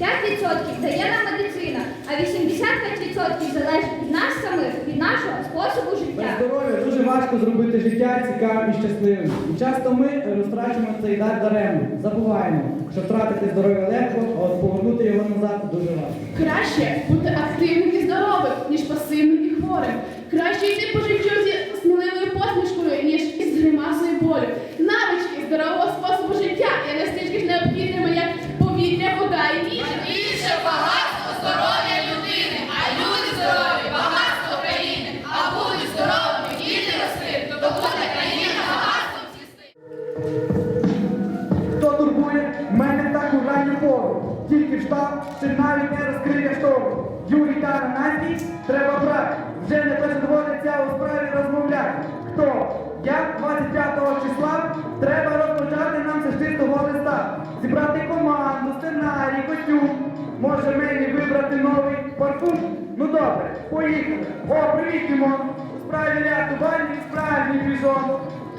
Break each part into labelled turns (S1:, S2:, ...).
S1: 5% дає нам медицина, а 85% залежить від нас самих, від нашого способу
S2: Без
S1: життя.
S2: здоров'я дуже важко зробити життя цікавим і щасливим. І часто ми розтрачуємо цей дар даремно, забуваємо, що втратити здоров'я легко, а от повернути його назад дуже важко.
S3: Краще бути активним і здоровим, ніж пасивним і хворим. Краще йти по життю
S2: поїхали. О, привіт, Тімон. Справі рятувальник справжній піжон.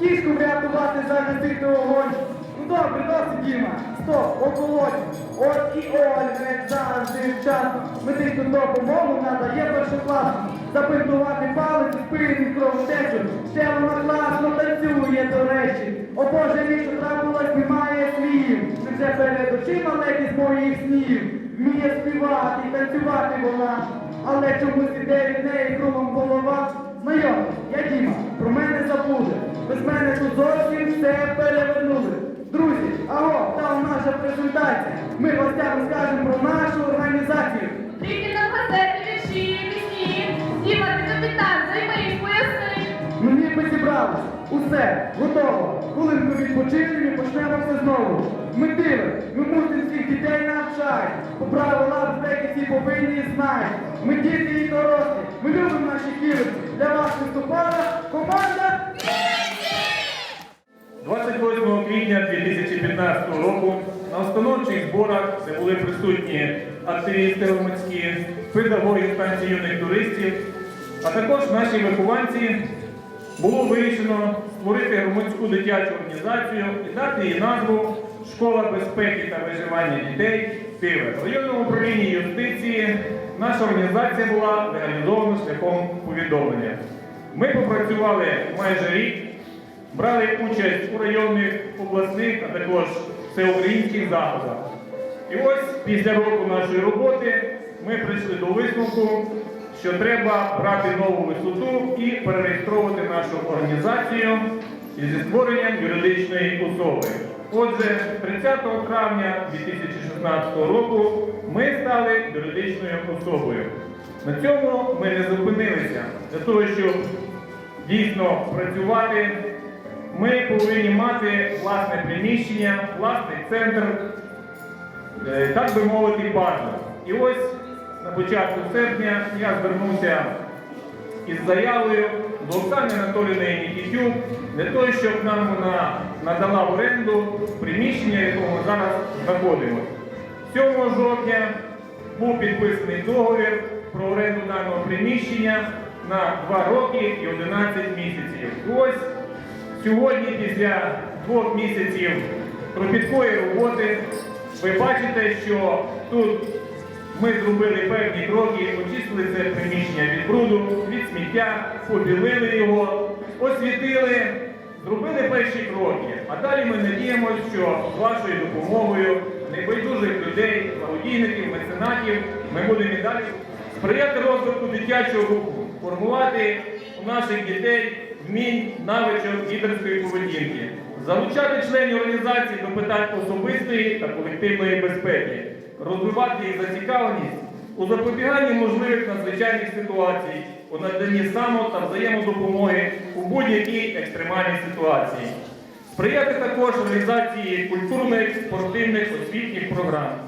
S2: Кішку врятувати загасити огонь. Ну добре, досить, Діма. Стоп, околоть. От і Ольга, як завжди вчасно. Медичну допомогу надає першокласно. Забинтувати палець, спину, кровотечу. Ще вона класно танцює, до речі. О Боже що трапилось, немає слів. Вже перед очима леді з моїх снів. Вміє співати і танцювати вона. Але чомусь іде від неї кругом голова. Знайомий, я Діма, про мене забуде. Без мене тут зовсім все перевернули. Друзі, аго, там наша презентація. Ми гостям розкажемо про нашу організацію.
S3: Тільки нам газети, вірші, пісні. Діма, ти капітан, займись, поясни.
S2: Ну ніби зібрались. Усе, готово. Хвилинку відпочинемо і почнемо все знову. Ми диви, ми мусимо всіх дітей навчати. По правилам безпеки повинні знати. Ми діти і дорослі, ми любимо наші кілиці. Для вас виступала команда
S4: 28 квітня 2015 року на установчих зборах, де були присутні активісти громадські, педагоги станції юних туристів, а також наші вихованці, було вирішено створити громадську дитячу організацію і дати їй назву Школа безпеки та виживання дітей Тиве. В районному управлінні юстиції наша організація була легалізована шляхом повідомлення. Ми попрацювали майже рік брали участь у районних, обласних, а також всеукраїнських заходах. І ось після року нашої роботи ми прийшли до висновку, що треба брати нову висоту і перереєстровувати нашу організацію зі створенням юридичної особи. Отже, 30 травня 2016 року ми стали юридичною особою. На цьому ми не зупинилися для того, щоб дійсно працювати. Ми повинні мати власне приміщення, власний центр, е, так би мовити, базу. І ось на початку серпня я звернувся із заявою до Оксани Анатоліївни Нікітюк для того, щоб нам вона надала в оренду приміщення, в якому ми зараз знаходимося. 7 жовтня був підписаний договір про оренду даного приміщення на 2 роки і 11 місяців. Ось Сьогодні, після двох місяців кропіткої роботи, ви бачите, що тут ми зробили певні кроки, очистили це приміщення від бруду, сміття, побілили його, освітили, зробили перші кроки. А далі ми надіємося, що з вашою допомогою небайдужих людей, благодійників, меценатів ми будемо і далі сприяти розвитку дитячого руху. формувати у наших дітей вмінь навичок лідерської поведінки, залучати членів організації до питань особистої та колективної безпеки, розвивати їх зацікавленість у запобіганні можливих надзвичайних ситуацій, у наданні само та взаємодопомоги у будь-якій екстремальній ситуації. Сприяти також реалізації культурних, спортивних, освітніх програм.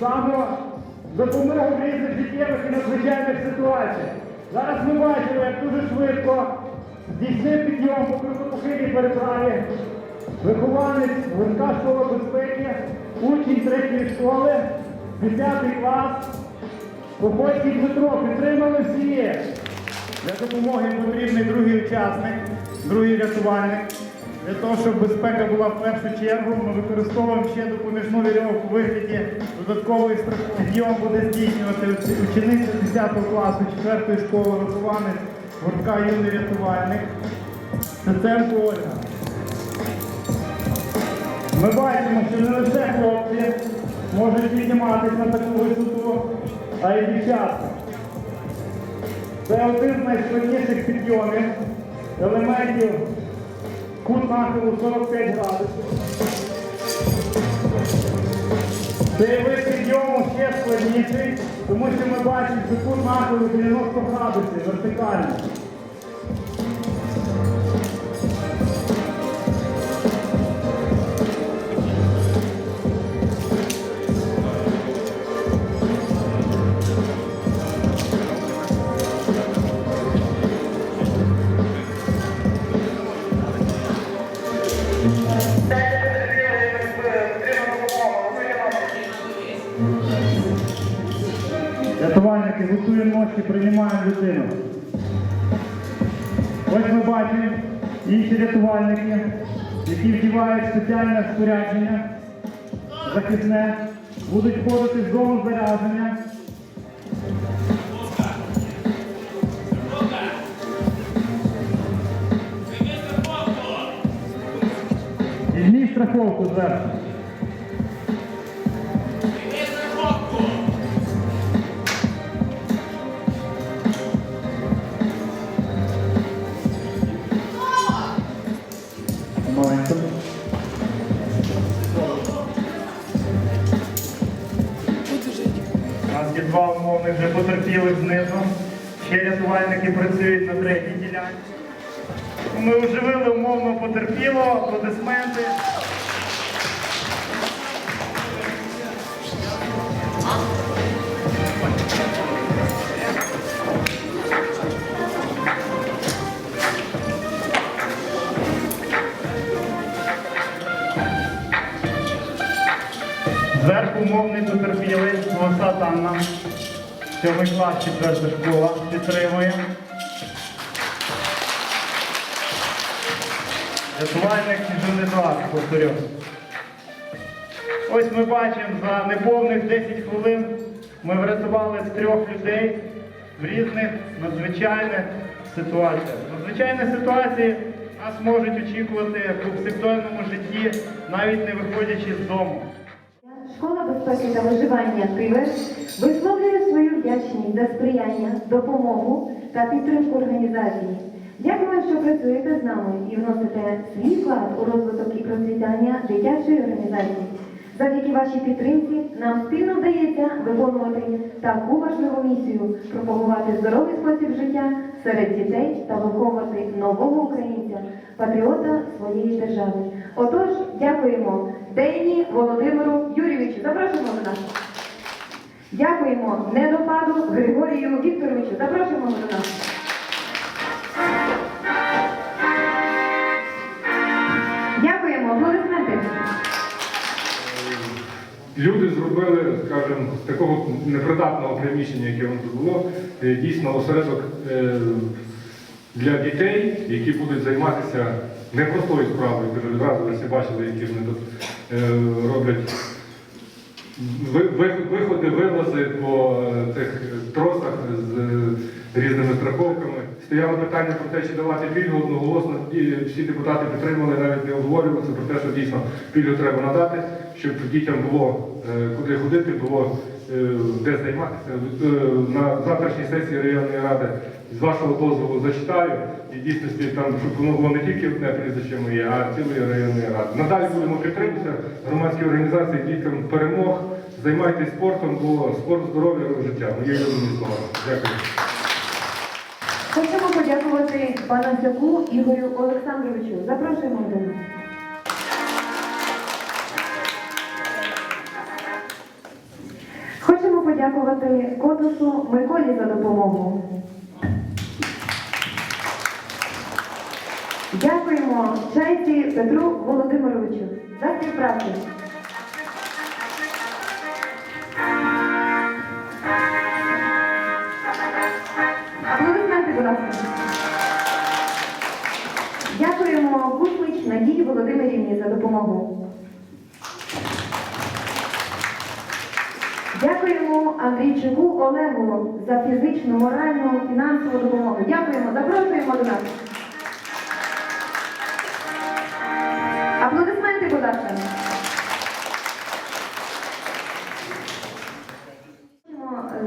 S5: Саму допомогу в різних життєвих і надзвичайних ситуаціях. Зараз ми бачимо, як дуже швидко здійснив підйом по крутопохилій переправі вихованець гуртка школи безпеки, учень третьої школи, 10 клас, Попольський Дмитро, підтримали всі. Для допомоги потрібний другий учасник, другий рятувальник. Для того, щоб безпека була в першу чергу, ми використовуємо ще допоміжну вірьовку у вигляді додаткової страховки. Підйом буде здійснювати учениця 10 класу 4 школи, вихованець гуртка юний рятувальник. Цеценко Ольга. Ми бачимо, що не лише хлопці можуть підніматися на таку висоту, а й дівчатка. Це один з найскладніших підйомів елементів кут нахилу 45 градусів. Цей йому ще складніший, тому що ми бачимо, що кут нахилу 90 градусів вертикально. Ночі, приймаємо людину. Ось ми бачимо інші рятувальники, які вдівають спеціальне спорядження захисне, будуть входити в зону зарядження. Візьміть страховку зверху. Маленько. У нас є два умовних вже потерпілих знизу. Ще рятувальники працюють на третій ділянці. Ми оживили умовно потерпіло, аплодисменти. Потерпілий, Волосат Анна. Сьомий клас, четверта школа. Підтримує. Рятувальник Сіжуни 20, повторю. Ось ми бачимо, за неповних 10 хвилин ми врятували трьох людей в різних надзвичайних ситуаціях. Надзвичайні ситуації нас можуть очікувати в повсякденному житті, навіть не виходячи з дому.
S6: Школа безпеки та виживання «Тивер» висловлює свою вдячність за сприяння, допомогу та підтримку організації. Дякую, що працюєте з нами і вносите свій вклад у розвиток і процвітання дитячої організації. Завдяки вашій підтримці нам спільно вдається виконувати таку важливу місію пропагувати здоровий спосіб життя серед дітей та виховувати нового українця, патріота своєї держави. Отож, дякуємо, Дейні Володимиру Юрійовичу. Запрошуємо до нас. Дякуємо Недопаду Григорію Вікторовичу. Запрошуємо до нас. Дякуємо, аплодисменти.
S7: Люди зробили, скажімо, з такого непридатного приміщення, яке воно тут було, е, дійсно осередок е, для дітей, які будуть займатися непростою справою. Ви відразу ви всі бачили, які вони тут роблять ви- ви- виходи, вилази по цих тих тросах з е, різними страховками. Стояло питання про те, чи давати пільгу одноголосно. І всі депутати підтримали, навіть не обговорювалися про те, що дійсно пільгу треба надати, щоб дітям було е, куди ходити, було е, де займатися. Е, На завтрашній сесії районної ради з вашого дозволу зачитаю. І дійсності там, щоб не тільки одне прізвище моє, а цілої районної ради. Надалі будемо підтримуватися громадські організації діткам перемог. Займайтесь спортом, бо спорт здоров'я життя. Моє улюблені слова. Дякую.
S6: Хочемо подякувати Панасяку Ігорю Олександровичу. Запрошуємо до нас. Подякувати Котусу Миколі за допомогу. Дякуємо Чайці Петру Володимировичу за співпрацю. Андрійчуку Олегу за фізичну, моральну, фінансову допомогу. Дякуємо, запрошуємо до нас. Аплодисменти, будь ласка.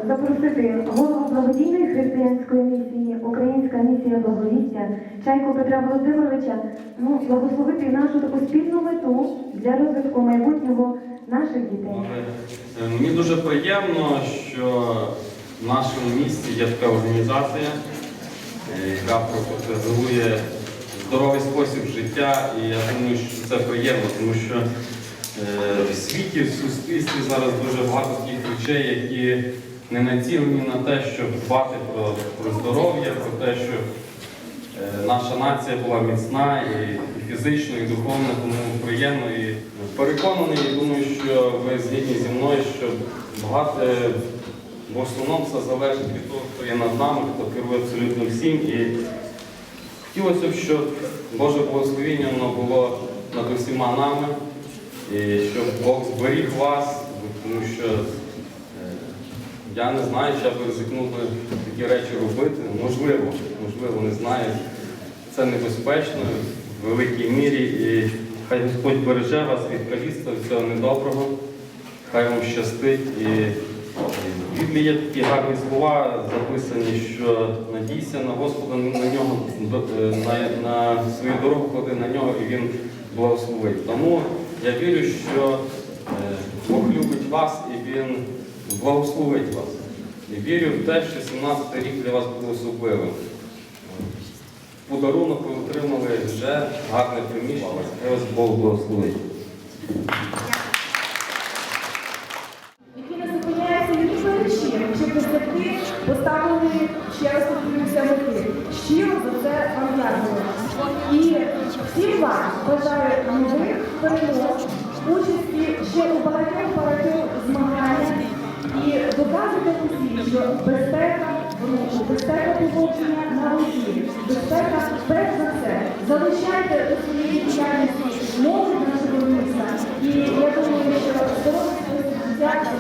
S6: Запросити голову благодійної християнської місії, Українська місія благовістя, Чайку Петра Володимировича, ну, благословити нашу таку спільну мету для розвитку майбутнього наших дітей.
S8: Е, Мені дуже приємно, що в нашому місті є така організація, е, яка пропагує здоровий спосіб життя. І я думаю, що це приємно, тому що е, в світі, в суспільстві зараз дуже багато таких речей, які не націлені на те, щоб дбати про, про здоров'я, про те, щоб наша нація була міцна і фізично, і духовно, тому приємно і переконаний, і думаю, що ви згідні зі мною, що багато в основному все залежить від того, хто є над нами, хто керує абсолютно всім. І хотілося б, щоб Боже благословіння воно було над усіма нами, і щоб Бог зберіг вас, тому що е, я не знаю, чи я би ризикнув такі речі робити. Можливо, можливо, не знаю. Це небезпечно в великій мірі. І хай Господь береже вас від каліцтва, від цього недоброго. Хай вам щастить. І в Біблії є такі гарні слова записані, що надійся на Господа, на нього, на, на свою дорогу ходи на нього, і він благословить. Тому я вірю, що е, Бог любить вас і Він благословить вас. І вірю в те, що 17 рік для вас буде особливим. Подарунок ви отримали вже гарне приміщення, хай вас Бог благословить.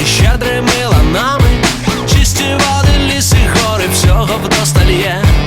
S9: ти щедре мила чисті води, ліси, гори, всього
S10: вдосталь є.